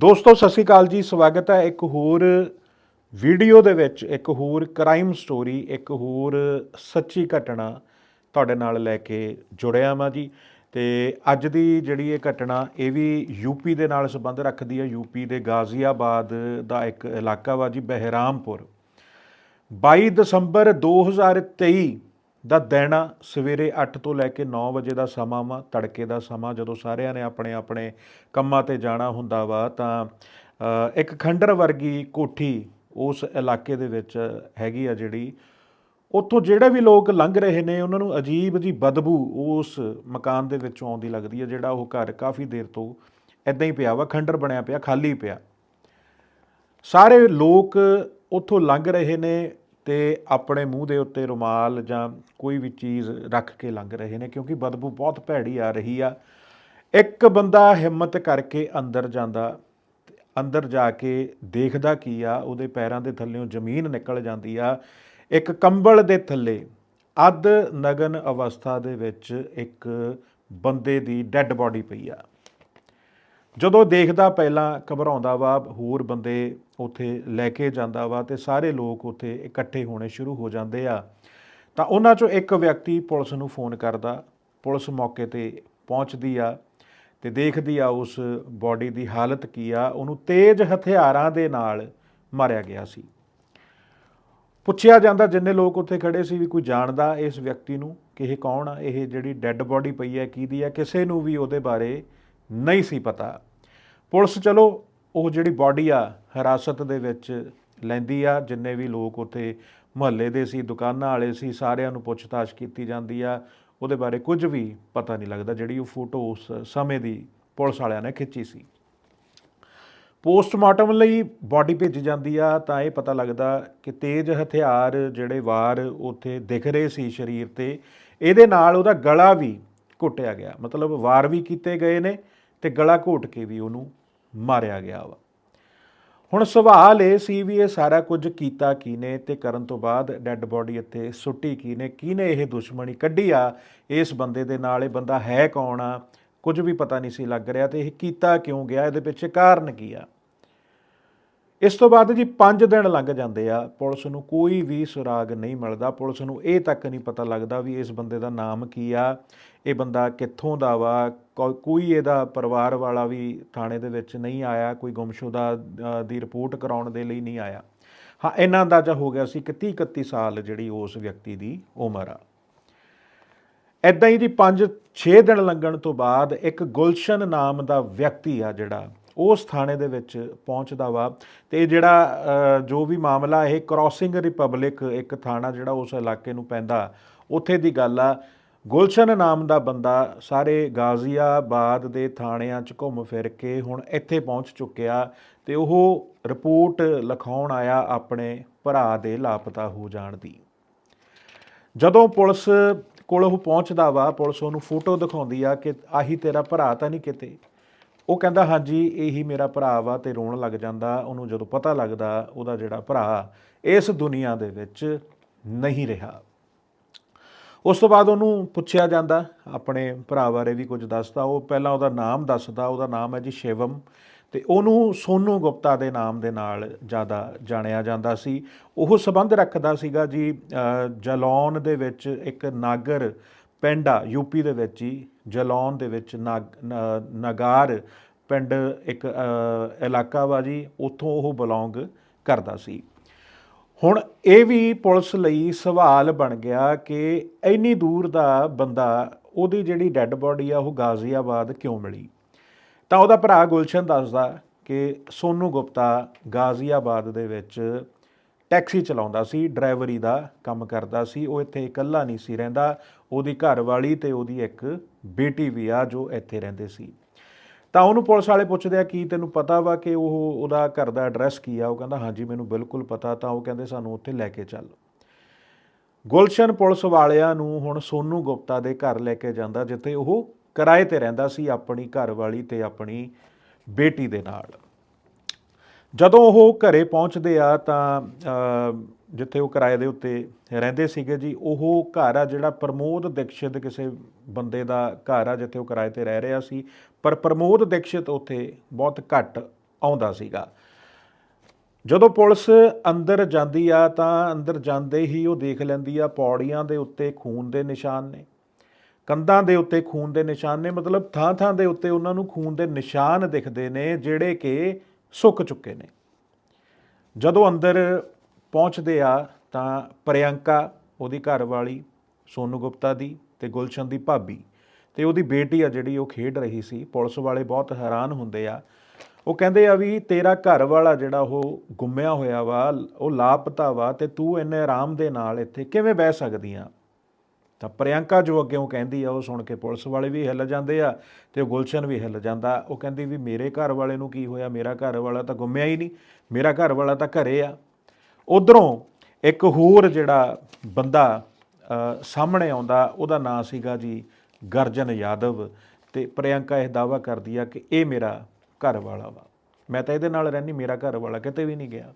ਦੋਸਤੋ, ਸਤਿ ਸ਼੍ਰੀ ਅਕਾਲ ਜੀ। ਸਵਾਗਤ ਹੈ ਇੱਕ ਹੋਰ ਵੀਡੀਓ ਦੇ ਵਿੱਚ, ਇੱਕ ਹੋਰ ਕ੍ਰਾਈਮ ਸਟੋਰੀ ਇੱਕ ਹੋਰ ਸੱਚੀ ਘਟਨਾ ਤੁਹਾਡੇ ਨਾਲ ਲੈ ਕੇ ਜੁੜਿਆ ਮੈਂ ਜੀ। ਤੇ ਅੱਜ ਦੀ ਜਿਹੜੀ ਇਹ ਘਟਨਾ, ਇਹ ਵੀ ਯੂਪੀ ਦੇ ਨਾਲ ਸੰਬੰਧ ਰੱਖਦੀ ਹੈ। ਯੂਪੀ ਦੇ ਗਾਜ਼ੀਆਬਾਦ ਦਾ ਇੱਕ ਇਲਾਕਾ ਵਾ ਜੀ, ਬਹਿਰਾਮਪੁਰ। 22 ਦਸੰਬਰ 2023 ਦਾ ਦੇਣਾ ਸਵੇਰੇ 8 ਤੋਂ ਲੈ ਕੇ 9 ਵਜੇ ਦਾ ਸਮਾਂ ਵਾ, ਤੜਕੇ ਦਾ ਸਮਾਂ, ਜਦੋਂ ਸਾਰਿਆਂ ਨੇ ਆਪਣੇ ਆਪਣੇ ਕੰਮਾਂ ਤੇ ਜਾਣਾ ਹੁੰਦਾ ਵਾ, ਤਾਂ ਇੱਕ ਖੰਡਰ ਵਰਗੀ ਕੋਠੀ ਉਸ ਇਲਾਕੇ ਦੇ ਵਿੱਚ ਹੈਗੀ ਆ ਜਿਹੜੀ, ਉੱਥੋਂ ਜਿਹੜੇ ਵੀ ਲੋਕ ਲੰਘ ਰਹੇ ਨੇ, ਉਹਨਾਂ ਨੂੰ ਅਜੀਬ ਜੀ ਬਦਬੂ ਉਸ ਮਕਾਨ ਦੇ ਵਿੱਚੋਂ ਆਉਂਦੀ ਲੱਗਦੀ ਹੈ ਜਿਹੜਾ ਉਹ ਘਰ ਕਾਫੀ ਦੇਰ ਤੋਂ ਇਦਾਂ ਹੀ ਪਿਆ ਵਾ, ਖੰਡਰ ਬਣਿਆ ਪਿਆ, ਖਾਲੀ ਪਿਆ। ਸਾਰੇ ਲੋਕ ਉੱਥੋਂ ਲੰਘ ਰਹੇ ਨੇ ਤੇ ਆਪਣੇ ਮੂੰਹ ਦੇ ਉੱਤੇ ਰੁਮਾਲ ਜਾਂ ਕੋਈ ਵੀ ਚੀਜ਼ ਰੱਖ ਕੇ ਲੰਘ ਰਹੇ ਨੇ, ਕਿਉਂਕਿ ਬਦਬੂ ਬਹੁਤ ਭੈੜੀ ਆ ਰਹੀ ਆ। ਇੱਕ ਬੰਦਾ ਹਿੰਮਤ ਕਰਕੇ ਅੰਦਰ ਜਾਂਦਾ, ਅੰਦਰ ਜਾ ਕੇ ਦੇਖਦਾ ਕੀ ਆ, ਉਹਦੇ ਪੈਰਾਂ ਦੇ ਥੱਲੇੋਂ ਜ਼ਮੀਨ ਨਿਕਲ ਜਾਂਦੀ ਆ। ਇੱਕ ਕੰਬਲ ਦੇ ਥੱਲੇ, ਅੱਧ ਨਗਨ ਅਵਸਥਾ ਦੇ ਵਿੱਚ ਇੱਕ ਬੰਦੇ ਦੀ ਡੈੱਡ ਬਾਡੀ ਪਈ ਆ। ਜਦੋਂ ਦੇਖਦਾ ਪਹਿਲਾਂ ਘਬਰਾਉਂਦਾ ਵਾ, ਹੋਰ ਬੰਦੇ ਉੱਥੇ ਲੈ ਕੇ ਜਾਂਦਾ ਵਾ ਤੇ ਸਾਰੇ ਲੋਕ ਉੱਥੇ ਇਕੱਠੇ ਹੋਣੇ ਸ਼ੁਰੂ ਹੋ ਜਾਂਦੇ ਆ। ਤਾਂ ਉਹਨਾਂ ਚੋਂ ਇੱਕ ਵਿਅਕਤੀ ਪੁਲਿਸ ਨੂੰ ਫੋਨ ਕਰਦਾ, ਪੁਲਿਸ ਮੌਕੇ ਤੇ ਪਹੁੰਚਦੀ ਆ ਤੇ ਦੇਖਦੀ ਆ ਉਸ ਬਾਡੀ ਦੀ ਹਾਲਤ ਕੀ ਆ। ਉਹਨੂੰ ਤੇਜ਼ ਹਥਿਆਰਾਂ ਦੇ ਨਾਲ ਮਾਰਿਆ ਗਿਆ ਸੀ। ਪੁੱਛਿਆ ਜਾਂਦਾ ਜਿੰਨੇ ਲੋਕ ਉੱਥੇ ਖੜੇ ਸੀ ਵੀ ਕੋਈ ਜਾਣਦਾ ਇਸ ਵਿਅਕਤੀ ਨੂੰ ਕਿ ਇਹ ਕੌਣ ਆ, ਇਹ ਜਿਹੜੀ ਡੈੱਡ ਬਾਡੀ ਪਈ ਹੈ, ਕਿਹਦੀ ਆ, ਕਿਸੇ ਨੂੰ ਵੀ ਉਹਦੇ ਬਾਰੇ ਨਹੀਂ ਸੀ ਪਤਾ। ਪੁਲਿਸ ਚਲੋ, ਉਹ ਜਿਹੜੀ ਬਾਡੀ ਆ, ਹਿਰਾਸਤ ਦੇ ਵਿੱਚ ਲੈਂਦੀ ਆ, ਜਿੰਨੇ ਵੀ ਲੋਕ ਉੱਥੇ ਮੁਹੱਲੇ ਦੇ ਸੀ, ਦੁਕਾਨਾਂ ਵਾਲੇ ਸੀ, ਸਾਰਿਆਂ ਨੂੰ ਪੁੱਛਤਾਛ ਕੀਤੀ ਜਾਂਦੀ ਆ। ਉਹਦੇ ਬਾਰੇ ਕੁਝ ਵੀ ਪਤਾ ਨਹੀਂ ਲੱਗਦਾ, ਜਿਹੜੀ ਉਹ ਫੋਟੋ ਉਸ ਸਮੇਂ ਦੀ ਪੁਲਿਸ ਵਾਲਿਆਂ ਨੇ ਖਿੱਚੀ ਸੀ। ਪੋਸਟਮਾਰਟਮ ਲਈ ਬਾਡੀ ਭੇਜੀ ਜਾਂਦੀ ਆ, ਤਾਂ ਇਹ ਪਤਾ ਲੱਗਦਾ ਕਿ ਤੇਜ਼ ਹਥਿਆਰ ਜਿਹੜੇ ਵਾਰ ਉੱਥੇ ਦਿਖ ਰਹੇ ਸੀ ਸਰੀਰ ਤੇ, ਇਹਦੇ ਨਾਲ ਉਹਦਾ ਗਲਾ ਵੀ ਘੁੱਟਿਆ ਗਿਆ। ਮਤਲਬ ਵਾਰ ਵੀ ਕੀਤੇ ਗਏ ਨੇ ਤੇ ਗਲਾ ਘੋਟ ਕੇ ਵੀ ਉਹਨੂੰ ਮਾਰਿਆ ਗਿਆ ਵਾ। ਹੁਣ ਸਵਾਲ ਇਹ ਸੀ ਵੀ ਇਹ ਸਾਰਾ ਕੁਝ ਕੀਤਾ ਕਿਨੇ ਤੇ ਕਰਨ ਤੋਂ ਬਾਅਦ ਡੈੱਡ ਬਾਡੀ ਇੱਥੇ ਸੁੱਟੀ ਕਿਨੇ ਕਿਨੇ ਇਹ ਦੁਸ਼ਮਣੀ ਕੱਢੀ ਆ? ਇਸ ਬੰਦੇ ਦੇ ਨਾਲ ਇਹ ਬੰਦਾ ਹੈ ਕੌਣ ਆ? ਕੁਝ ਵੀ ਪਤਾ ਨਹੀਂ ਸੀ ਲੱਗ ਰਿਹਾ ਤੇ ਇਹ ਕੀਤਾ ਕਿਉਂ ਗਿਆ? ਇਹਦੇ ਪਿੱਛੇ ਕਾਰਨ ਕੀ ਆ? ਇਸ ਤੋਂ ਬਾਅਦ ਜੀ 5 ਦਿਨ ਲੰਘ ਜਾਂਦੇ ਆ, ਪੁਲਿਸ ਨੂੰ ਕੋਈ ਵੀ ਸੁਰਾਗ ਨਹੀਂ ਮਿਲਦਾ। ਪੁਲਿਸ ਨੂੰ ਇਹ ਤੱਕ ਨਹੀਂ ਪਤਾ ਲੱਗਦਾ ਵੀ ਇਸ ਬੰਦੇ ਦਾ ਨਾਮ ਕੀ ਆ, ਇਹ ਬੰਦਾ ਕਿੱਥੋਂ ਦਾ ਵਾ, ਕੋ- ਕੋਈ ਇਹਦਾ ਪਰਿਵਾਰ ਵਾਲਾ ਵੀ ਥਾਣੇ ਦੇ ਵਿੱਚ ਨਹੀਂ ਆਇਆ, ਕੋਈ ਗੁੰਮਸ਼ੁਦਾ ਦੀ ਰਿਪੋਰਟ ਕਰਾਉਣ ਦੇ ਲਈ ਨਹੀਂ ਆਇਆ। ਹਾਂ, ਇਹਨਾਂ ਅੰਦਾਜ਼ਾ ਹੋ ਗਿਆ ਸੀ ਕਿ 30 31 ਸਾਲ ਜਿਹੜੀ ਉਸ ਵਿਅਕਤੀ ਦੀ ਉਮਰ ਆ। ਐਦਾਂ ਹੀ ਜੀ 5-6 ਦਿਨ ਲੰਘਣ ਤੋਂ ਬਾਅਦ ਇੱਕ ਗੁਲਸ਼ਨ ਨਾਮ ਦਾ ਵਿਅਕਤੀ ਆ ਜਿਹੜਾ ਉਸ ਥਾਣੇ ਦੇ ਵਿੱਚ ਪਹੁੰਚਦਾ ਵਾ। ਤੇ ਜਿਹੜਾ ਜੋ ਵੀ ਮਾਮਲਾ, ਇਹ ਕ੍ਰਾਸਿੰਗ ਰਿਪਬਲਿਕ ਇੱਕ ਥਾਣਾ ਜਿਹੜਾ ਉਸ ਇਲਾਕੇ ਨੂੰ ਪੈਂਦਾ, ਉੱਥੇ ਦੀ ਗੱਲ ਆ। ਗੁਲਸ਼ਨ ਨਾਮ ਦਾ ਬੰਦਾ ਸਾਰੇ ਗਾਜ਼ੀਆਬਾਦ ਦੇ ਥਾਣਿਆਂ 'ਚ ਘੁੰਮ ਫਿਰ ਕੇ ਹੁਣ ਇੱਥੇ ਪਹੁੰਚ ਚੁੱਕਿਆ ਤੇ ਉਹ ਰਿਪੋਰਟ ਲਿਖਾਉਣ ਆਇਆ ਆਪਣੇ ਭਰਾ ਦੇ ਲਾਪਤਾ ਹੋ ਜਾਣ ਦੀ। ਜਦੋਂ ਪੁਲਿਸ ਕੋਲ ਉਹ ਪਹੁੰਚਦਾ ਵਾ, ਪੁਲਿਸ ਉਹਨੂੰ ਫੋਟੋ ਦਿਖਾਉਂਦੀ ਆ ਕਿ ਆਹੀ ਤੇਰਾ ਭਰਾ ਤਾਂ ਨਹੀਂ ਕਿਤੇ? ਉਹ ਕਹਿੰਦਾ ਹਾਂਜੀ ਇਹੀ ਮੇਰਾ ਭਰਾ ਵਾ ਤੇ ਰੋਣ ਲੱਗ ਜਾਂਦਾ। ਉਹਨੂੰ ਜਦੋਂ ਪਤਾ ਲੱਗਦਾ ਉਹਦਾ ਜਿਹੜਾ ਭਰਾ ਇਸ ਦੁਨੀਆ ਦੇ ਵਿੱਚ ਨਹੀਂ ਰਿਹਾ। ਉਸ ਤੋਂ ਬਾਅਦ ਉਹਨੂੰ ਪੁੱਛਿਆ ਜਾਂਦਾ ਆਪਣੇ ਭਰਾ ਬਾਰੇ ਵੀ ਕੁਝ ਦੱਸਦਾ। ਉਹ ਪਹਿਲਾਂ ਉਹਦਾ ਨਾਮ ਦੱਸਦਾ। ਉਹਦਾ ਨਾਮ ਹੈ ਜੀ ਸ਼ਿਵਮ ਤੇ ਉਹਨੂੰ ਸੋਨੂ ਗੁਪਤਾ ਦੇ ਨਾਮ ਦੇ ਨਾਲ ਜ਼ਿਆਦਾ ਜਾਣਿਆ ਜਾਂਦਾ ਸੀ। ਉਹ ਸਬੰਧ ਰੱਖਦਾ ਸੀਗਾ ਜੀ ਅ, ਜਲੌਨ ਦੇ ਵਿੱਚ ਇੱਕ ਨਾਗਰ ਪਿੰਡ ਆ ਯੂਪੀ ਦੇ ਵਿੱਚ ਹੀ ਜਲੌਨ ਦੇ ਵਿੱਚ ਨਾਗ- ਨ- ਨਗਾਰ ਪਿੰਡ ਇੱਕ ਇਲਾਕਾ ਵਾ ਜੀ ਉੱਥੋਂ ਉਹ ਬਿਲੋਂਗ ਕਰਦਾ ਸੀ। ਹੁਣ ਇਹ ਵੀ ਪੁਲਿਸ ਲਈ ਸਵਾਲ ਬਣ ਗਿਆ ਕਿ ਇੰਨੀ ਦੂਰ ਦਾ ਬੰਦਾ, ਉਹਦੀ ਜਿਹੜੀ ਡੈੱਡ ਬਾਡੀ ਆ, ਉਹ ਗਾਜ਼ੀਆਬਾਦ ਕਿਉਂ ਮਿਲੀ? ਤਾਂ ਉਹਦਾ ਭਰਾ ਗੁਲਸ਼ਨ ਦੱਸਦਾ ਕਿ ਸੋਨੂ ਗੁਪਤਾ ਗਾਜ਼ੀਆਬਾਦ ਦੇ ਵਿੱਚ ਟੈਕਸੀ ਚਲਾਉਂਦਾ ਸੀ, ਡਰਾਈਵਰੀ ਦਾ ਕੰਮ ਕਰਦਾ ਸੀ। ਉਹ ਇੱਥੇ ਇਕੱਲਾ ਨਹੀਂ ਸੀ ਰਹਿੰਦਾ। ਉਹਦੀ ਘਰਵਾਲੀ ਤੇ ਉਹਦੀ ਇੱਕ ਬੇਟੀ ਵੀ ਆ ਜੋ ਇੱਥੇ ਰਹਿੰਦੇ ਸੀ। ਤਾਂ ਉਹਨੂੰ ਪੁਲਿਸ ਵਾਲੇ ਪੁੱਛਦੇ ਆ, ਕੀ ਤੈਨੂੰ ਪਤਾ ਵਾ ਕਿ ਉਹ ਉਹਦਾ ਘਰ ਦਾ ਐਡਰੈਸ ਕੀ ਆ? ਉਹ ਕਹਿੰਦਾ, ਹਾਂਜੀ, ਮੈਨੂੰ ਬਿਲਕੁਲ ਪਤਾ। ਤਾਂ ਉਹ ਕਹਿੰਦੇ, ਸਾਨੂੰ ਉੱਥੇ ਲੈ ਕੇ ਚੱਲ। ਗੁਲਸ਼ਨ ਪੁਲਿਸ ਵਾਲਿਆਂ ਨੂੰ ਹੁਣ ਸੋਨੂ ਗੁਪਤਾ ਦੇ ਘਰ ਲੈ ਕੇ ਜਾਂਦਾ, ਜਿੱਥੇ ਉਹ ਕਿਰਾਏ ਤੇ ਰਹਿੰਦਾ ਸੀ ਆਪਣੀ ਘਰਵਾਲੀ ਤੇ ਆਪਣੀ ਬੇਟੀ ਦੇ ਨਾਲ। ਜਦੋਂ ਉਹ ਘਰੇ ਪਹੁੰਚਦੇ ਆ ਤਾਂ ਜਿੱਥੇ ਉਹ ਕਿਰਾਏ ਦੇ ਉੱਤੇ ਰਹਿੰਦੇ ਸੀਗੇ ਜੀ, ਉਹ ਘਰ ਆ ਜਿਹੜਾ ਪ੍ਰਮੋਦ ਦੀਕਸ਼ਿਤ ਕਿਸੇ ਬੰਦੇ ਦਾ ਘਰ ਆ ਜਿੱਥੇ ਉਹ ਕਿਰਾਏ ਤੇ ਰਹਿ ਰਿਹਾ ਸੀ, ਪਰ ਪ੍ਰਮੋਦ ਦੀਕਸ਼ਿਤ ਉੱਥੇ ਬਹੁਤ ਘੱਟ ਆਉਂਦਾ ਸੀਗਾ। ਜਦੋਂ ਪੁਲਿਸ ਅੰਦਰ ਜਾਂਦੀ ਆ ਤਾਂ ਅੰਦਰ ਜਾਂਦੇ ਹੀ ਉਹ ਦੇਖ ਲੈਂਦੀ ਆ ਪੌੜੀਆਂ ਦੇ ਉੱਤੇ ਖੂਨ ਦੇ ਨਿਸ਼ਾਨ ਨੇ। ਕੰਧਾਂ ਦੇ ਉੱਤੇ ਖੂਨ ਦੇ ਨਿਸ਼ਾਨ ਨੇ, ਮਤਲਬ ਥਾਂ-ਥਾਂ ਦੇ ਉੱਤੇ ਉਹਨਾਂ ਨੂੰ ਖੂਨ ਦੇ ਨਿਸ਼ਾਨ ਦਿਖਦੇ ਨੇ ਜਿਹੜੇ ਕਿ ਸੁੱਕ ਚੁੱਕੇ ਨੇ। ਜਦੋਂ ਅੰਦਰ ਪਹੁੰਚਦੇ ਆ ਤਾਂ ਪ੍ਰਿਯੰਕਾ, ਉਹਦੀ ਘਰ ਵਾਲੀ ਸੋਨੂ ਗੁਪਤਾ ਦੀ ਤੇ ਗੁਲਸ਼ਨ ਦੀ ਭਾਬੀ ਤੇ ਉਹਦੀ ਬੇਟੀ ਆ ਜਿਹੜੀ ਉਹ ਖੇਡ ਰਹੀ ਸੀ। ਪੁਲਿਸ ਵਾਲੇ ਬਹੁਤ ਹੈਰਾਨ ਹੁੰਦੇ ਆ। ਉਹ ਕਹਿੰਦੇ ਆ ਵੀ ਤੇਰਾ ਘਰ ਵਾਲਾ ਜਿਹੜਾ ਉਹ ਗੁੰਮਿਆ ਹੋਇਆ ਵਾ, ਉਹ ਲਾਪਤਾ ਵਾ ਤੇ ਤੂੰ ਇੰਨੇ ਆਰਾਮ ਦੇ ਨਾਲ ਇੱਥੇ ਕਿਵੇਂ ਬਹਿ ਸਕਦੀ ਆ ਤਾਂ ਪ੍ਰਿਯੰਕਾ ਜੋ ਅੱਗੇ ਉਹ ਕਹਿੰਦੀ ਆ, ਉਹ ਸੁਣ ਕੇ ਪੁਲਿਸ ਵਾਲੇ ਵੀ ਹਿੱਲ ਜਾਂਦੇ ਆ ਤੇ ਉਹ ਗੁਲਸ਼ਨ ਵੀ ਹਿੱਲ ਜਾਂਦਾ। ਉਹ ਕਹਿੰਦੀ ਵੀ ਮੇਰੇ ਘਰ ਵਾਲੇ ਨੂੰ ਕੀ ਹੋਇਆ? ਮੇਰਾ ਘਰ ਵਾਲਾ ਤਾਂ ਗੁੰਮਿਆ ਹੀ ਨਹੀਂ, ਮੇਰਾ ਘਰ ਵਾਲਾ ਤਾਂ ਘਰੇ ਆ। ਉਧਰੋਂ ਇੱਕ ਹੋਰ ਜਿਹੜਾ ਬੰਦਾ ਸਾਹਮਣੇ ਆਉਂਦਾ, ਉਹਦਾ ਨਾਂ ਸੀਗਾ ਜੀ ਗਰਜਨ ਯਾਦਵ ਤੇ ਪ੍ਰਿਯੰਕਾ ਇਹ ਦਾਵਾ ਕਰਦੀ ਆ ਕਿ ਇਹ ਮੇਰਾ ਘਰ ਵਾਲਾ ਵਾ। ਮੈਂ ਤਾਂ ਇਹਦੇ ਨਾਲ ਰਹਿਣੀ ਮੇਰਾ ਘਰ ਵਾਲਾ ਕਿਤੇ ਵੀ ਨਹੀਂ ਗਿਆ।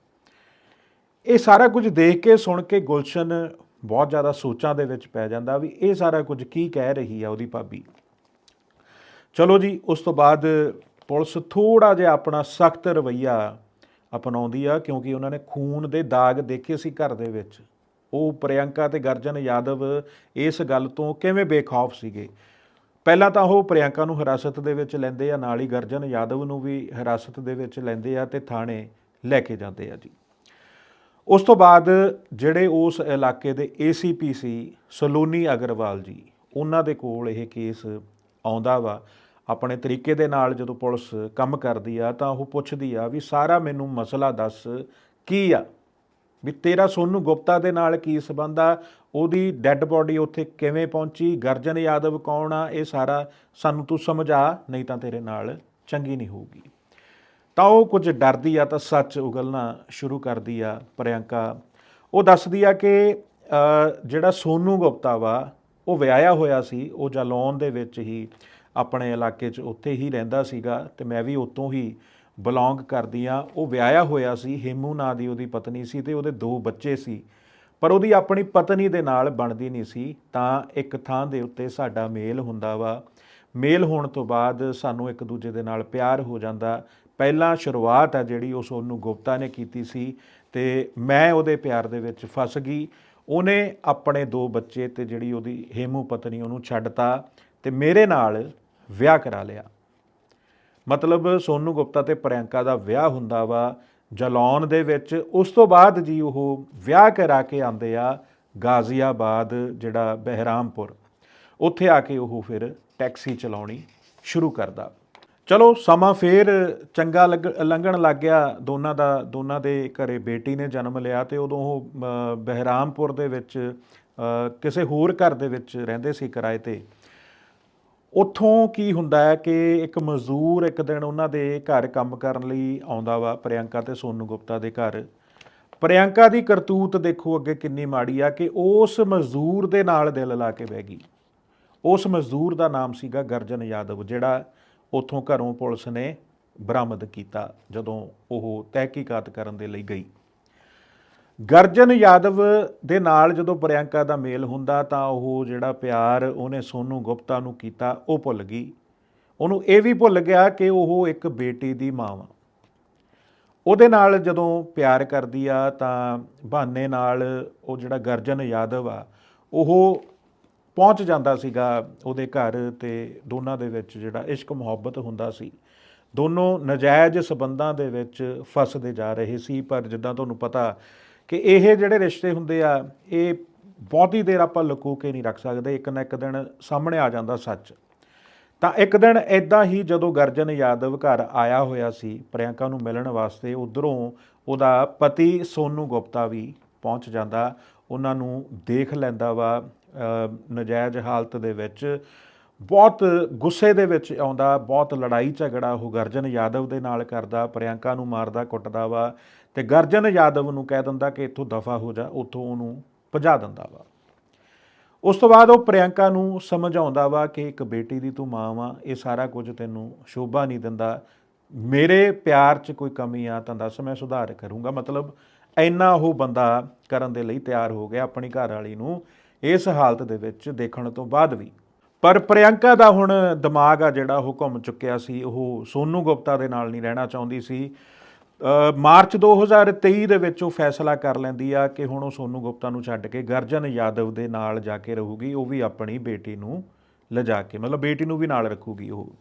ਇਹ ਸਾਰਾ ਕੁਝ ਦੇਖ ਕੇ, ਸੁਣ ਕੇ ਗੁਲਸ਼ਨ ਬਹੁਤ ਜ਼ਿਆਦਾ ਸੋਚਾਂ ਦੇ ਵਿੱਚ ਪੈ ਜਾਂਦਾ ਵੀ ਇਹ ਸਾਰਾ ਕੁਝ ਕੀ ਕਹਿ ਰਹੀ ਆ ਉਹਦੀ ਭਾਬੀ। ਚਲੋ ਜੀ, ਉਸ ਤੋਂ ਬਾਅਦ ਪੁਲਿਸ ਥੋੜਾ ਜਿਹਾ ਆਪਣਾ ਸਖਤ ਰਵਈਆ ਅਪਣਾਉਂਦੀ ਆ, ਕਿਉਂਕਿ ਉਹਨਾਂ ਨੇ ਖੂਨ ਦੇ ਦਾਗ ਦੇਖੇ ਸੀ ਘਰ ਦੇ ਵਿੱਚ। ਉਹ ਪ੍ਰਿਯੰਕਾ ਤੇ ਗਰਜਨ ਯਾਦਵ ਇਸ ਗੱਲ ਤੋਂ ਕਿਵੇਂ ਬੇਖੌਫ ਸੀਗੇ? ਪਹਿਲਾਂ ਤਾਂ ਉਹ ਪ੍ਰਿਯੰਕਾ ਨੂੰ ਹਿਰਾਸਤ ਦੇ ਵਿੱਚ ਲੈਂਦੇ ਆ, ਨਾਲ ਹੀ ਗਰਜਨ ਯਾਦਵ ਨੂੰ ਵੀ ਹਿਰਾਸਤ ਦੇ ਵਿੱਚ ਲੈਂਦੇ ਆ ਤੇ ਥਾਣੇ ਲੈ ਕੇ ਜਾਂਦੇ ਆ ਜੀ। ਉਸ ਤੋਂ ਬਾਅਦ ਜਿਹੜੇ ਉਸ ਇਲਾਕੇ ਦੇ ਏਸੀਪੀ ਸੀ, ਸਲੋਨੀ ਅਗਰਵਾਲ ਜੀ, ਉਹਨਾਂ ਦੇ ਕੋਲ ਇਹ ਕੇਸ ਆਉਂਦਾ ਵਾ। ਆਪਣੇ ਤਰੀਕੇ ਦੇ ਨਾਲ ਜਦੋਂ ਪੁਲਿਸ ਕੰਮ ਕਰਦੀ ਆ ਤਾਂ ਉਹ ਪੁੱਛਦੀ ਆ ਵੀ ਸਾਰਾ ਮੈਨੂੰ ਮਸਲਾ ਦੱਸ, ਕੀ ਆ? ਵੀ ਤੇਰਾ ਸੋਨੂ ਗੁਪਤਾ ਦੇ ਨਾਲ ਕੀ ਸਬੰਧ ਆ? ਉਹਦੀ ਡੈੱਡ ਬੋਡੀ ਉੱਥੇ ਕਿਵੇਂ ਪਹੁੰਚੀ? ਗਰਜਨ ਯਾਦਵ ਕੌਣ ਆ? ਇਹ ਸਾਰਾ ਸਾਨੂੰ ਤੂੰ ਸਮਝਾ, ਨਹੀਂ ਤਾਂ ਤੇਰੇ ਨਾਲ ਚੰਗੀ ਨਹੀਂ ਹੋਊਗੀ। ਤਾਂ ਉਹ ਕੁਝ ਡਰਦੀ ਆ ਤਾਂ ਸੱਚ ਉਗਲਣਾ ਸ਼ੁਰੂ ਕਰਦੀ ਆ ਪ੍ਰਿਯੰਕਾ। ਉਹ ਦੱਸਦੀ ਆ ਕਿ ਜਿਹੜਾ ਸੋਨੂ ਗੁਪਤਾ ਵਾ, ਉਹ ਵਿਆਹਿਆ ਹੋਇਆ ਸੀ, ਉਹ ਜਲੌਨ ਦੇ ਵਿੱਚ ਹੀ। ਆਪਣੇ ਇਲਾਕੇ 'ਚ ਉੱਥੇ ਹੀ ਰਹਿੰਦਾ ਸੀਗਾ ਤੇ ਮੈਂ ਵੀ ਉਤੋਂ ਹੀ ਬਿਲੋਂਗ ਕਰਦੀ ਆ ਉਹ ਵਿਆਹਿਆ ਹੋਇਆ ਸੀ, ਹੇਮੂ ਨਾਂ ਦੀ ਉਹਦੀ ਪਤਨੀ ਸੀ ਤੇ ਉਹਦੇ ਦੋ ਬੱਚੇ ਸੀ। ਪਰ ਉਹਦੀ ਆਪਣੀ ਪਤਨੀ ਦੇ ਨਾਲ ਬਣਦੀ ਨਹੀਂ ਸੀ, ਤਾਂ ਇੱਕ ਥਾਂ ਦੇ ਉੱਤੇ ਸਾਡਾ ਮੇਲ ਹੁੰਦਾ ਵਾ। ਮੇਲ ਹੋਣ ਤੋਂ ਬਾਅਦ ਸਾਨੂੰ ਇੱਕ ਦੂਜੇ ਦੇ ਨਾਲ ਪਿਆਰ ਹੋ ਜਾਂਦਾ। ਪਹਿਲਾਂ ਸ਼ੁਰੂਆਤ ਹੈ ਜਿਹੜੀ ਉਹ ਸੋਨੂੰ ਗੁਪਤਾ ਨੇ ਕੀਤੀ ਸੀ ਤੇ ਮੈਂ ਉਹਦੇ ਪਿਆਰ ਦੇ ਵਿੱਚ ਫਸ ਗਈ। ਉਹਨੇ ਆਪਣੇ ਦੋ ਬੱਚੇ ਤੇ ਜਿਹੜੀ ਉਹਦੀ ਹੇਮੂ ਪਤਨੀ ਉਹਨੂੰ ਛੱਡਤਾ ਤੇ ਮੇਰੇ ਨਾਲ ਵਿਆਹ ਕਰਾ ਲਿਆ। ਮਤਲਬ ਸੋਨੂ ਗੁਪਤਾ ਤੇ ਪ੍ਰਿਯੰਕਾ ਦਾ ਵਿਆਹ ਹੁੰਦਾ ਵਾ ਜਲੌਨ ਦੇ ਵਿੱਚ ਉਸ ਤੋਂ ਬਾਅਦ ਜੀ ਉਹ ਵਿਆਹ ਕਰਾ ਕੇ ਆਂਦੇ ਆ ਗਾਜ਼ੀਆਬਾਦ, ਜਿਹੜਾ ਬਹਿਰਾਮਪੁਰ। ਉੱਥੇ ਆ ਕੇ ਉਹ ਫਿਰ ਟੈਕਸੀ ਚਲਾਉਣੀ ਸ਼ੁਰੂ ਕਰਦਾ। ਚਲੋ ਸਮਾਂ ਫੇਰ ਚੰਗਾ ਲੱਗ- ਲੰਘਣ ਲੱਗ ਗਿਆ। ਦੋਨਾਂ ਦਾ, ਦੋਨਾਂ ਦੇ ਘਰੇ ਬੇਟੀ ਨੇ ਜਨਮ ਲਿਆ ਤੇ ਉਦੋਂ ਉਹ ਬਹਿਰਾਮਪੁਰ ਦੇ ਵਿੱਚ ਕਿਸੇ ਹੋਰ ਘਰ ਦੇ ਵਿੱਚ ਰਹਿੰਦੇ ਸੀ ਕਿਰਾਏ ਤੇ। ਉੱਥੋਂ ਕੀ ਹੁੰਦਾ ਹੈ ਕਿ ਇੱਕ ਮਜ਼ਦੂਰ ਇੱਕ ਦਿਨ ਉਹਨਾਂ ਦੇ ਘਰ ਕੰਮ ਕਰਨ ਲਈ ਆਉਂਦਾ ਵਾ, ਪ੍ਰਿਯੰਕਾ ਤੇ ਸੋਨੂ ਗੁਪਤਾ ਦੇ ਘਰ। ਪ੍ਰਿਯੰਕਾ ਦੀ ਕਰਤੂਤ ਦੇਖੋ ਅੱਗੇ ਕਿੰਨੀ ਮਾੜੀ ਆ ਕਿ ਉਸ ਮਜ਼ਦੂਰ ਦੇ ਨਾਲ ਦਿਲ ਲਾ ਕੇ ਬਹਿ ਗਈ। ਉਸ ਮਜ਼ਦੂਰ ਦਾ ਨਾਮ ਸੀਗਾ ਗਰਜਨ ਯਾਦਵ, ਜਿਹੜਾ ਉੱਥੋਂ ਘਰੋਂ ਪੁਲਿਸ ਨੇ ਬਰਾਮਦ ਕੀਤਾ ਜਦੋਂ ਉਹ ਤਹਿਕੀਕਾਤ ਕਰਨ ਦੇ ਲਈ ਗਈ। ਗਰਜਨ ਯਾਦਵ ਦੇ ਨਾਲ ਜਦੋਂ ਪ੍ਰਿਯੰਕਾ ਦਾ ਮੇਲ ਹੁੰਦਾ ਤਾਂ ਉਹ ਜਿਹੜਾ ਪਿਆਰ ਉਹਨੇ ਸੋਨੂ ਗੁਪਤਾ ਨੂੰ ਕੀਤਾ, ਉਹ ਭੁੱਲ ਗਈ। ਉਹਨੂੰ ਇਹ ਵੀ ਭੁੱਲ ਗਿਆ ਕਿ ਉਹ ਇੱਕ ਬੇਟੀ ਦੀ ਮਾਂ ਵਾ। ਉਹਦੇ ਨਾਲ ਜਦੋਂ ਪਿਆਰ ਕਰਦੀ ਆ ਤਾਂ ਬਹਾਨੇ ਨਾਲ ਉਹ ਜਿਹੜਾ ਗਰਜਨ ਯਾਦਵ ਆ, ਉਹ ਪਹੁੰਚ ਜਾਂਦਾ ਸੀਗਾ ਉਹਦੇ ਘਰ ਤੇ ਦੋਨਾਂ ਦੇ ਵਿੱਚ ਜਿਹੜਾ ਇਸ਼ਕ ਮੁਹੱਬਤ ਹੁੰਦਾ ਸੀ। ਦੋਨੋਂ ਨਜਾਇਜ਼ ਸਬੰਧਾਂ ਦੇ ਵਿੱਚ ਫਸਦੇ ਜਾ ਰਹੇ ਸੀ, ਪਰ ਜਿੱਦਾਂ ਤੁਹਾਨੂੰ ਪਤਾ ਕਿ ਇਹ ਜਿਹੜੇ ਰਿਸ਼ਤੇ ਹੁੰਦੇ ਆ, ਇਹ ਬਹੁਤੀ ਦੇਰ ਆਪਾਂ ਲੁਕੋ ਕੇ ਨਹੀਂ ਰੱਖ ਸਕਦੇ, ਇੱਕ ਨਾ ਇੱਕ ਦਿਨ ਸਾਹਮਣੇ ਆ ਜਾਂਦਾ ਸੱਚ। ਤਾਂ ਇੱਕ ਦਿਨ ਐਦਾਂ ਹੀ ਜਦੋਂ ਗਰਜਨ ਯਾਦਵ ਘਰ ਆਇਆ ਹੋਇਆ ਸੀ, ਪ੍ਰਿਯੰਕਾ ਨੂੰ ਮਿਲਣ ਵਾਸਤੇ ਉਧਰੋਂ ਉਹਦਾ ਪਤੀ ਸੋਨੂ ਗੁਪਤਾ ਵੀ ਪਹੁੰਚ ਜਾਂਦਾ, ਉਹਨਾਂ ਨੂੰ ਦੇਖ ਲੈਂਦਾ ਵਾ ਨਜਾਇਜ਼ ਹਾਲਤ ਦੇ ਵਿੱਚ। ਬਹੁਤ ਗੁੱਸੇ ਦੇ ਵਿੱਚ ਆਉਂਦਾ, ਬਹੁਤ ਲੜਾਈ ਝਗੜਾ, ਉਹ ਗਰਜਨ ਯਾਦਵ ਦੇ ਨਾਲ ਕਰਦਾ, ਪ੍ਰਿਯੰਕਾ ਨੂੰ ਮਾਰਦਾ, ਕੁੱਟਦਾ ਵਾ ਤੇ ਗਰਜਨ ਯਾਦਵ ਨੂੰ ਕਹਿ ਦਿੰਦਾ ਕਿ ਇੱਥੋਂ ਦਫਾ ਹੋ ਜਾ, ਉੱਥੋਂ ਉਹਨੂੰ ਭਜਾ ਦਿੰਦਾ ਵਾ। ਉਸ ਤੋਂ ਬਾਅਦ ਉਹ ਪ੍ਰਿਯੰਕਾ ਨੂੰ ਸਮਝਾਉਂਦਾ ਵਾ ਕਿ ਇੱਕ ਬੇਟੀ ਦੀ ਤੂੰ ਮਾਂ ਵਾ, ਇਹ ਸਾਰਾ ਕੁਝ ਤੈਨੂੰ ਸ਼ੋਭਾ ਨਹੀਂ ਦਿੰਦਾ। ਮੇਰੇ ਪਿਆਰ 'ਚ ਕੋਈ ਕਮੀ ਆ, ਤਾਂ ਦੱਸ ਮੈਂ ਸੁਧਾਰ ਕਰੂੰਗਾ। ਮਤਲਬ ਇੰਨਾ ਉਹ ਬੰਦਾ ਕਰਨ ਦੇ ਲਈ ਤਿਆਰ ਹੋ ਗਿਆ ਆਪਣੀ ਘਰ ਵਾਲੀ ਨੂੰ ਇਸ ਹਾਲਤ ਦੇ ਵਿੱਚ ਦੇਖਣ ਤੋਂ ਬਾਅਦ ਵੀ। ਪਰ ਪ੍ਰਿਯੰਕਾ ਦਾ ਹੁਣ ਦਿਮਾਗ ਆ ਜਿਹੜਾ ਉਹ ਘੁੰਮ ਚੁੱਕਿਆ ਸੀ ਉਹ ਸੋਨੂ ਗੁਪਤਾ ਦੇ ਨਾਲ ਨਹੀਂ ਰਹਿਣਾ ਚਾਹੁੰਦੀ ਸੀ। ਅ, ਮਾਰਚ 2023 ਦੇ ਵਿੱਚ ਉਹ ਫੈਸਲਾ ਕਰ ਲੈਂਦੀ ਆ ਕਿ ਹੁਣ ਉਹ ਸੋਨੂ ਗੁਪਤਾ ਨੂੰ ਛੱਡ ਕੇ ਗਰਜਨ ਯਾਦਵ ਦੇ ਨਾਲ ਜਾ ਕੇ ਰਹੂਗੀ ਉਹ ਵੀ ਆਪਣੀ ਬੇਟੀ ਨੂੰ ਲਿਜਾ ਕੇ ਮਤਲਬ ਬੇਟੀ ਨੂੰ ਵੀ ਨਾਲ ਰੱਖੂਗੀ ਉਹ।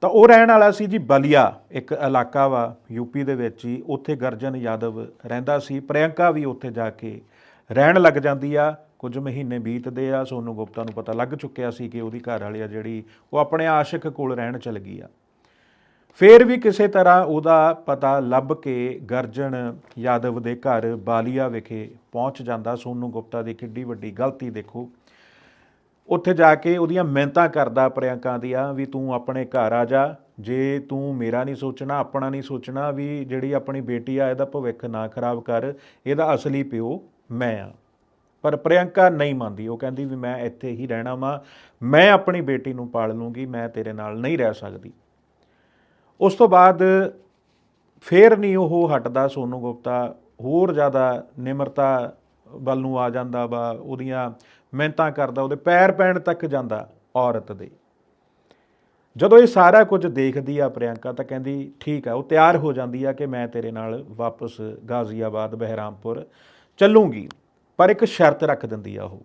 ਤਾਂ ਉਹ ਰਹਿਣ ਵਾਲਾ ਸੀ ਜੀ ਬਲੀਆ ਇੱਕ ਇਲਾਕਾ ਵਾ ਯੂਪੀ ਦੇ ਵਿੱਚ ਹੀ ਉੱਥੇ ਗਰਜਨ ਯਾਦਵ ਰਹਿੰਦਾ ਸੀ ਪ੍ਰਿਯੰਕਾ ਵੀ ਉੱਥੇ ਜਾ ਕੇ ਰਹਿਣ ਲੱਗ ਜਾਂਦੀ ਆ। ਕੁਝ ਮਹੀਨੇ ਬੀਤਦੇ ਆ, ਸੋਨੂ ਗੁਪਤਾ ਨੂੰ ਪਤਾ ਲੱਗ ਚੁੱਕਿਆ ਸੀ ਕਿ ਉਹਦੀ ਘਰ ਵਾਲੀ ਆ ਜਿਹੜੀ, ਉਹ ਆਪਣੇ ਆਸ਼ਿਕ ਕੋਲ ਰਹਿਣ ਚਲ ਗਈ ਆ। ਫੇਰ ਵੀ ਕਿਸੇ ਤਰ੍ਹਾਂ ਉਹਦਾ ਪਤਾ ਲੱਭ ਕੇ ਗਰਜਨ ਯਾਦਵ ਦੇ ਘਰ ਬਾਲੀਆ ਵਿਖੇ ਪਹੁੰਚ ਜਾਂਦਾ। ਸੋਨੂ ਗੁਪਤਾ ਦੀ ਕਿੱਡੀ ਵੱਡੀ ਗਲਤੀ ਦੇਖੋ। ਉੱਥੇ ਜਾ ਕੇ ਉਹਦੀਆਂ ਮਿਹਨਤਾਂ ਕਰਦਾ ਪ੍ਰਿਯੰਕਾ ਦੀਆਂ ਵੀ ਤੂੰ ਆਪਣੇ ਘਰ ਆ ਜਾ। ਜੇ ਤੂੰ ਮੇਰਾ ਨਹੀਂ ਸੋਚਣਾ, ਆਪਣਾ ਨਹੀਂ ਸੋਚਣਾ, ਵੀ ਜਿਹੜੀ ਆਪਣੀ ਬੇਟੀ ਆ, ਇਹਦਾ ਭਵਿੱਖ ਨਾ ਖਰਾਬ ਕਰ। ਇਹਦਾ ਅਸਲੀ ਪਿਓ ਮੈਂ ਆ। ਪਰ ਪ੍ਰਿਯੰਕਾ ਨਹੀਂ ਮੰਨਦੀ। ਉਹ ਕਹਿੰਦੀ ਵੀ ਮੈਂ ਇੱਥੇ ਹੀ ਰਹਿਣਾ ਵਾਂ, ਮੈਂ ਆਪਣੀ ਬੇਟੀ ਨੂੰ ਪਾਲ ਲੂੰਗੀ, ਮੈਂ ਤੇਰੇ ਨਾਲ ਨਹੀਂ ਰਹਿ ਸਕਦੀ। ਉਸ ਤੋਂ ਬਾਅਦ ਫੇਰ ਨਹੀਂ ਉਹ ਹਟਦਾ ਸੋਨੂ ਗੁਪਤਾ, ਹੋਰ ਜ਼ਿਆਦਾ ਨਿਮਰਤਾ ਵੱਲ ਨੂੰ ਆ ਜਾਂਦਾ ਵਾ, ਉਹਦੀਆਂ ਮਿਹਨਤਾਂ ਕਰਦਾ, ਉਹਦੇ ਪੈਰ ਪੈਣ ਤੱਕ ਜਾਂਦਾ ਔਰਤ ਦੇ। ਜਦੋਂ ਇਹ ਸਾਰਾ ਕੁਝ ਦੇਖਦੀ ਆ ਪ੍ਰਿਯੰਕਾ ਤਾਂ ਕਹਿੰਦੀ, ਠੀਕ ਆ, ਉਹ ਤਿਆਰ ਹੋ ਜਾਂਦੀ ਆ ਕਿ ਮੈਂ ਤੇਰੇ ਨਾਲ ਵਾਪਸ ਗਾਜ਼ੀਆਬਾਦ, ਬਹਿਰਾਮਪੁਰ ਚੱਲੂੰਗੀ। ਪਰ ਇੱਕ ਸ਼ਰਤ ਰੱਖ ਦਿੰਦੀ ਆ ਉਹ।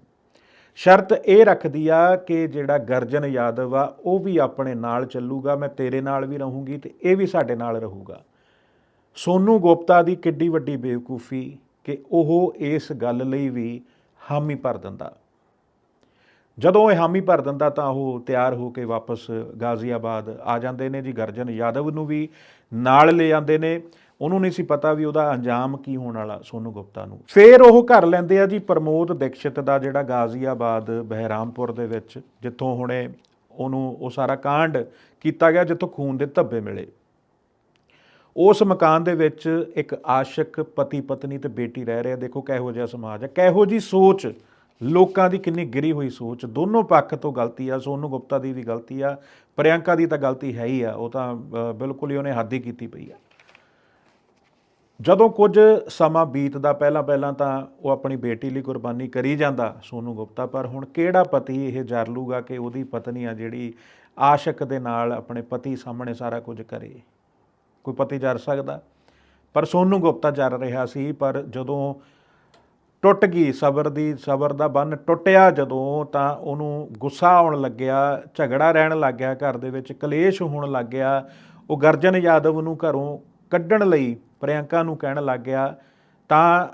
ਸ਼ਰਤ ਇਹ ਰੱਖਦੀ ਆ ਕਿ ਜਿਹੜਾ ਗਰਜਨ ਯਾਦਵ ਆ, ਉਹ ਵੀ ਆਪਣੇ ਨਾਲ ਚੱਲੂਗਾ, ਮੈਂ ਤੇਰੇ ਨਾਲ ਵੀ ਰਹੂੰਗੀ ਤੇ ਇਹ ਵੀ ਸਾਡੇ ਨਾਲ ਰਹੂਗਾ। ਸੋਨੂ ਗੁਪਤਾ ਦੀ ਕਿੱਡੀ ਵੱਡੀ ਬੇਵਕੂਫੀ ਕਿ ਉਹ ਇਸ ਗੱਲ ਲਈ ਵੀ ਹਾਮੀ ਭਰ ਦਿੰਦਾ। ਜਦੋਂ ਇਹ ਹਾਮੀ ਭਰ ਦਿੰਦਾ ਤਾਂ ਉਹ ਤਿਆਰ ਹੋ ਕੇ ਵਾਪਸ ਗਾਜ਼ੀਆਬਾਦ ਆ ਜਾਂਦੇ ਨੇ ਜੀ। ਗਰਜਨ ਯਾਦਵ ਨੂੰ ਵੀ ਨਾਲ ਲੈ ਜਾਂਦੇ ਨੇ। ਉਹਨੂੰ ਨਹੀਂ ਸੀ ਪਤਾ ਵੀ ਉਹਦਾ ਅੰਜਾਮ ਕੀ ਹੋਣ ਵਾਲਾ ਸੋਨੂ ਗੁਪਤਾ ਨੂੰ। ਫੇਰ ਉਹ ਘਰ ਲੈਂਦੇ ਆ ਜੀ ਪ੍ਰਮੋਦ ਦੀਕਸ਼ਿਤ ਦਾ ਜਿਹੜਾ ਗਾਜ਼ੀਆਬਾਦ, ਬਹਿਰਾਮਪੁਰ ਦੇ ਵਿੱਚ, ਜਿੱਥੋਂ ਹੁਣੇ ਉਹਨੂੰ ਉਹ ਸਾਰਾ ਕਾਂਡ ਕੀਤਾ ਗਿਆ, ਜਿੱਥੋਂ ਖੂਨ ਦੇ ਧੱਬੇ ਮਿਲੇ। ਉਸ ਮਕਾਨ ਦੇ ਵਿੱਚ ਇੱਕ ਆਸ਼ਿਕ ਪਤੀ ਪਤਨੀ ਤੇ ਬੇਟੀ ਰਹਿ ਰਹੇ ਆ। ਦੇਖੋ ਕਿਹੋ ਜਿਹਾ ਸਮਾਜ ਹੈ ਕਿਹੋ ਜੀ ਸੋਚ, ਲੋਕਾਂ ਦੀ ਕਿੰਨੀ ਗਿਰੀ ਹੋਈ ਸੋਚ, ਦੋਨੋਂ ਪੱਖ ਤੋਂ ਗਲਤੀ ਆ, ਸੋਨੂ ਗੁਪਤਾ ਦੀ ਵੀ ਗਲਤੀ ਆ, ਪ੍ਰਿਯੰਕਾ ਦੀ ਤਾਂ ਗਲਤੀ ਹੈ ਹੀ ਆ, ਉਹ ਤਾਂ ਬਿਲਕੁਲ ਹੀ ਉਹਨੇ ਹੱਦ ਹੀ ਕੀਤੀ ਪਈ ਆ। ਜਦੋਂ ਕੁਝ ਸਮਾਂ ਬੀਤਦਾ ਪਹਿਲਾਂ ਪਹਿਲਾਂ ਤਾਂ ਉਹ ਆਪਣੀ ਬੇਟੀ ਲਈ ਕੁਰਬਾਨੀ ਕਰੀ ਜਾਂਦਾ ਸੋਨੂ ਗੁਪਤਾ, ਪਰ ਹੁਣ ਕਿਹੜਾ ਪਤੀ ਇਹ ਜਰ ਲੂਗਾ ਕਿ ਉਹਦੀ ਪਤਨੀ ਆ ਜਿਹੜੀ ਆਸ਼ਿਕ ਦੇ ਨਾਲ ਆਪਣੇ ਪਤੀ ਸਾਹਮਣੇ ਸਾਰਾ ਕੁਝ ਕਰੇ? ਕੋਈ ਪਤੀ ਜਰ ਸਕਦਾ? ਪਰ ਸੋਨੂ ਗੁਪਤਾ ਜਰ ਰਿਹਾ ਸੀ, ਪਰ ਜਦੋਂ ਟੁੱਟ ਗਈ ਸਬਰ ਦੀ, ਸਬਰ ਦਾ ਬੰਨ ਟੁੱਟਿਆ ਜਦੋਂ ਤਾਂ ਉਹਨੂੰ ਗੁੱਸਾ ਆਉਣ ਲੱਗਿਆ, ਝਗੜਾ ਰਹਿਣ ਲੱਗ ਗਿਆ, ਘਰ ਦੇ ਵਿੱਚ ਕਲੇਸ਼ ਹੋਣ ਲੱਗ ਗਿਆ। ਉਹ ਗਰਜਨ ਯਾਦਵ ਨੂੰ ਘਰੋਂ ਕੱਢਣ ਲਈ ਪ੍ਰਿਯੰਕਾ ਨੂੰ ਕਹਿਣ ਲੱਗ ਗਿਆ, ਤਾਂ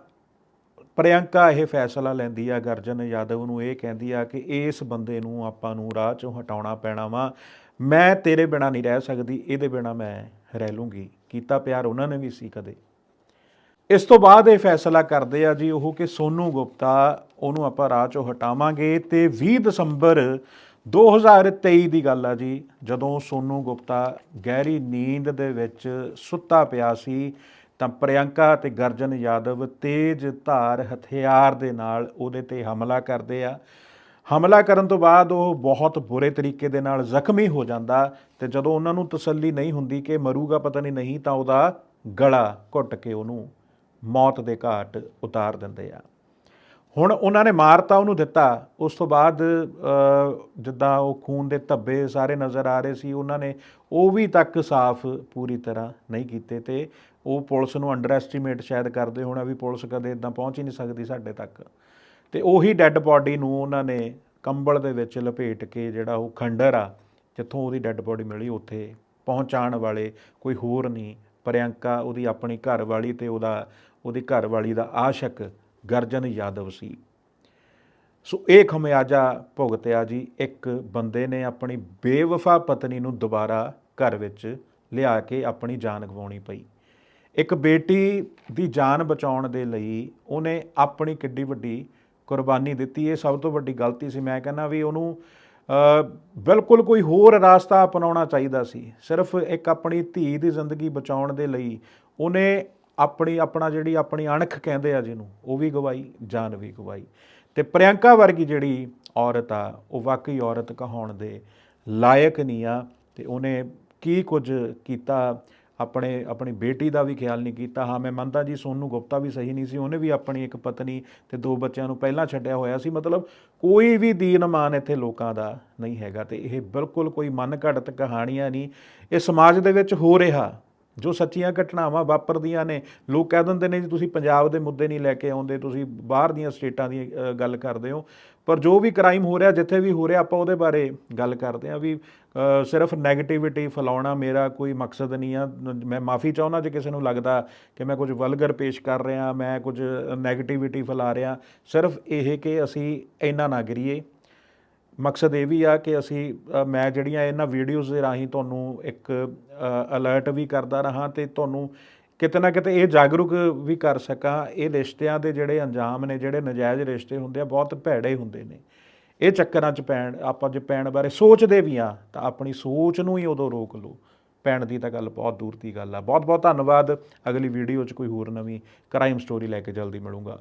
ਪ੍ਰਿਯੰਕਾ ਇਹ ਫੈਸਲਾ ਲੈਂਦੀ ਆ, ਗਰਜਨ ਯਾਦਵ ਨੂੰ ਇਹ ਕਹਿੰਦੀ ਆ ਕਿ ਇਸ ਬੰਦੇ ਨੂੰ ਆਪਾਂ ਨੂੰ ਰਾਹ ਚੋਂ ਹਟਾਉਣਾ ਪੈਣਾ ਵਾ। ਮੈਂ ਤੇਰੇ ਬਿਨਾ ਨਹੀਂ ਰਹਿ ਸਕਦੀ, ਇਹਦੇ ਬਿਨਾ ਮੈਂ ਰਹਿ ਲੂੰਗੀ। ਕੀਤਾ ਪਿਆਰ ਉਹਨਾਂ ਨੇ ਵੀ ਸੀ ਕਦੇ। ਇਸ ਤੋਂ ਬਾਅਦ ਇਹ ਫੈਸਲਾ ਕਰਦੇ ਆ ਜੀ ਉਹ ਕਿ ਸੋਨੂ ਗੁਪਤਾ ਉਹਨੂੰ ਆਪਾਂ ਰਾਹ ਚੋਂ ਹਟਾਵਾਂਗੇ ਤੇ 20 ਦਸੰਬਰ 2023 ਦੀ ਗੱਲ ਆ ਜੀ, ਜਦੋਂ ਸੋਨੂ ਗੁਪਤਾ ਗਹਿਰੀ ਨੀਂਦ ਦੇ ਵਿੱਚ ਸੁੱਤਾ ਪਿਆ ਸੀ ਤਾਂ ਪ੍ਰਿਯੰਕਾ ਤੇ ਗਰਜਨ ਯਾਦਵ ਤੇਜ਼ ਧਾਰ ਹਥਿਆਰ ਦੇ ਨਾਲ ਉਹਦੇ ਤੇ ਹਮਲਾ ਕਰਦੇ ਆ। ਹਮਲਾ ਕਰਨ ਤੋਂ ਬਾਅਦ ਉਹ ਬਹੁਤ ਬੁਰੇ ਤਰੀਕੇ ਦੇ ਨਾਲ ਜ਼ਖਮੀ ਹੋ ਜਾਂਦਾ ਤੇ ਜਦੋਂ ਉਹਨਾਂ ਨੂੰ ਤਸੱਲੀ ਨਹੀਂ ਹੁੰਦੀ ਕਿ ਮਰੂਗਾ ਪਤਾ ਨਹੀਂ ਨਹੀਂ ਤਾਂ ਉਹਦਾ ਗਲਾ ਘੁੱਟ ਕੇ ਉਹਨੂੰ ਮੌਤ ਦੇ ਘਾਟ ਉਤਾਰ ਦਿੰਦੇ ਆ। ਹੁਣ ਉਹਨਾਂ ਨੇ ਮਾਰਤਾ, ਉਹਨੂੰ ਦਿੱਤਾ। ਉਸ ਤੋਂ ਬਾਅਦ ਜਿੱਦਾਂ ਉਹ ਖੂਨ ਦੇ ਧੱਬੇ ਸਾਰੇ ਨਜ਼ਰ ਆ ਰਹੇ ਸੀ, ਉਹਨਾਂ ਨੇ ਉਹ ਵੀ ਤੱਕ ਸਾਫ਼ ਪੂਰੀ ਤਰ੍ਹਾਂ ਨਹੀਂ ਕੀਤੇ ਤੇ ਉਹ ਪੁਲਿਸ ਨੂੰ ਅੰਡਰ ਐਸਟੀਮੇਟ ਸ਼ਾਇਦ ਕਰਦੇ ਹੋਣਾ ਵੀ ਪੁਲਿਸ ਕਦੇ ਇਦਾਂ ਪਹੁੰਚ ਹੀ ਨਹੀਂ ਸਕਦੀ ਸਾਡੇ ਤੱਕ। ਤੇ ਉਹੀ ਡੈੱਡ ਬਾਡੀ ਨੂੰ ਉਹਨਾਂ ਨੇ ਕੰਬਲ ਦੇ ਵਿੱਚ ਲਪੇਟ ਕੇ ਜਿਹੜਾ ਉਹ ਖੰਡਰ ਆ, ਜਿੱਥੋਂ ਉਹਦੀ ਡੈੱਡ ਬਾਡੀ ਮਿਲੀ, ਉੱਥੇ ਪਹੁੰਚਾਉਣ ਵਾਲੇ ਕੋਈ ਹੋਰ ਨਹੀਂ। ਪ੍ਰਿਯੰਕਾ ਉਹਦੀ ਆਪਣੀ ਘਰ ਵਾਲੀ ਤੇ ਉਹਦਾ, ਉਹਦੀ ਘਰ ਵਾਲੀ ਦਾ ਆਸ਼ਕ ਗਰਜਨ ਯਾਦਵ ਸੀ। ਸੋ ਇਹ ਖਮਿਆਜਾ ਭੁਗਤਿਆ ਜੀ। ਇੱਕ ਬੰਦੇ ਨੇ ਆਪਣੀ ਬੇਵਫਾ ਪਤਨੀ ਨੂੰ ਦੁਬਾਰਾ ਘਰ ਵਿੱਚ ਲਿਆ ਕੇ ਆਪਣੀ ਜਾਨ ਗਵਾਉਣੀ ਪਈ। ਇੱਕ ਬੇਟੀ ਦੀ ਜਾਨ ਬਚਾਉਣ ਦੇ ਲਈ ਉਹਨੇ ਆਪਣੀ ਕਿੱਡੀ ਵੱਡੀ ਕੁਰਬਾਨੀ ਦਿੱਤੀ। ਇਹ ਸਭ ਤੋਂ ਵੱਡੀ ਗਲਤੀ ਸੀ। ਮੈਂ ਕਹਿੰਦਾ ਵੀ ਉਹਨੂੰ ਬਿਲਕੁਲ ਕੋਈ ਹੋਰ ਰਾਸਤਾ ਅਪਣਾਉਣਾ ਚਾਹੀਦਾ ਸੀ। ਸਿਰਫ ਇੱਕ ਆਪਣੀ ਧੀ ਦੀ ਜ਼ਿੰਦਗੀ ਬਚਾਉਣ ਦੇ ਲਈ ਉਹਨੇ ਆਪਣੀ, ਆਪਣਾ ਜਿਹੜੀ ਆਪਣੀ ਅਣਖ ਕਹਿੰਦੇ ਆ ਜਿਹਨੂੰ, ਉਹ ਵੀ ਗਵਾਈ, ਜਾਨ ਵੀ ਗਵਾਈ। ਤੇ ਪ੍ਰਿਯੰਕਾ ਵਰਗੀ ਜਿਹੜੀ ਔਰਤ ਆ, ਉਹ ਵਾਕਈ ਔਰਤ ਕਹਾਉਣ ਦੇ ਲਾਇਕ ਨਹੀਂ ਆ। ਤੇ ਉਹਨੇ ਕੀ ਕੁਝ ਕੀਤਾ ਆਪਣੇ, ਆਪਣੀ ਬੇਟੀ ਦਾ ਵੀ ਖਿਆਲ ਨਹੀਂ ਕੀਤਾ। ਹਾਂ, ਮੈਂ ਮੰਨਦਾ ਜੀ, ਸੋਨੂ ਗੁਪਤਾ ਵੀ ਸਹੀ ਨਹੀਂ ਸੀ। ਉਹਨੇ ਵੀ ਆਪਣੀ ਇੱਕ ਪਤਨੀ ਤੇ ਦੋ ਬੱਚਿਆਂ ਨੂੰ ਪਹਿਲਾਂ ਛੱਡਿਆ ਹੋਇਆ ਸੀ। ਮਤਲਬ ਕੋਈ ਵੀ ਦੀਨਮਾਨ ਇੱਥੇ ਲੋਕਾਂ ਦਾ ਨਹੀਂ ਹੈਗਾ ਤੇ ਇਹ ਬਿਲਕੁਲ ਕੋਈ ਮਨ ਘੜਤ ਕਹਾਣੀਆਂ ਨਹੀਂ। ਇਹ ਸਮਾਜ ਦੇ ਵਿੱਚ ਹੋ ਰਿਹਾ। ਜੋ ਸੱਚੀਆਂ ਘਟਨਾਵਾਂ ਵਾਪਰਦੀਆਂ ਨੇ, ਲੋਕ ਕਹਿ ਦਿੰਦੇ ਨੇ ਜੀ ਤੁਸੀਂ ਪੰਜਾਬ ਦੇ ਮੁੱਦੇ ਨਹੀਂ ਲੈ ਕੇ ਆਉਂਦੇ, ਤੁਸੀਂ ਬਾਹਰ ਦੀਆਂ ਸਟੇਟਾਂ ਦੀ ਗੱਲ ਕਰਦੇ ਹੋ। ਪਰ ਜੋ ਵੀ ਕ੍ਰਾਈਮ ਹੋ ਰਿਹਾ, ਜਿੱਥੇ ਵੀ ਹੋ ਰਿਹਾ, ਆਪਾਂ ਉਹਦੇ ਬਾਰੇ ਗੱਲ ਕਰਦੇ ਹਾਂ ਵੀ ਸਿਰਫ 네ਗੇਟਿਵਿਟੀ ਫੈਲਾਉਣਾ ਮੇਰਾ ਕੋਈ ਮਕਸਦ ਨਹੀਂ ਆ। ਮੈਂ ਮਾਫੀ ਚਾਹੁੰਦਾ ਜੇ ਕਿਸੇ ਨੂੰ ਲੱਗਦਾ ਕਿ ਮੈਂ ਕੁਝ ਵਲਗਰ ਪੇਸ਼ ਕਰ ਰਿਹਾ, ਮੈਂ ਕੁਝ 네ਗੇਟਿਵਿਟੀ ਫੈਲਾ ਰਿਹਾ। ਸਿਰਫ ਇਹ ਕਿ ਅਸੀਂ ਇੰਨਾ ਨਾ ਕਰੀਏ ਮਕਸਦ ਇਹ ਵੀ ਆ ਕਿ ਅਸੀਂ ਮੈਂ ਜਿਹੜੀਆਂ ਇਹਨਾਂ ਵੀਡੀਓਜ਼ ਦੇ ਰਾਹੀਂ ਤੁਹਾਨੂੰ ਇੱਕ ਅਲਰਟ ਵੀ ਕਰਦਾ ਰਹਾ ਤੇ ਤੁਹਾਨੂੰ ਕਿਤੇ ਨਾ ਕਿਤੇ ਇਹ ਜਾਗਰੂਕ ਵੀ ਕਰ ਸਕਾਂ। ਇਹ ਰਿਸ਼ਤਿਆਂ ਦੇ ਜਿਹੜੇ ਅੰਜਾਮ ਨੇ, ਜਿਹੜੇ ਨਜਾਇਜ਼ ਰਿਸ਼ਤੇ ਹੁੰਦੇ ਆ, ਬਹੁਤ ਭੈੜੇ ਹੁੰਦੇ ਨੇ। ਇਹ ਚੱਕਰਾਂ 'ਚ ਪੈਣ, ਆਪਾਂ ਜੇ ਪੈਣ ਬਾਰੇ ਸੋਚਦੇ ਵੀ ਆ, ਤਾਂ ਆਪਣੀ ਸੋਚ ਨੂੰ ਹੀ ਉਦੋਂ ਰੋਕ ਲਓ। ਪੈਣ ਦੀ ਤਾਂ ਗੱਲ ਬਹੁਤ ਦੂਰ ਦੀ ਗੱਲ ਆ। ਬਹੁਤ ਬਹੁਤ ਧੰਨਵਾਦ। ਅਗਲੀ ਵੀਡੀਓ 'ਚ ਕੋਈ ਹੋਰ ਨਵੀਂ ਕ੍ਰਾਈਮ ਸਟੋਰੀ ਲੈ ਕੇ ਜਲਦੀ ਮਿਲੂੰਗਾ।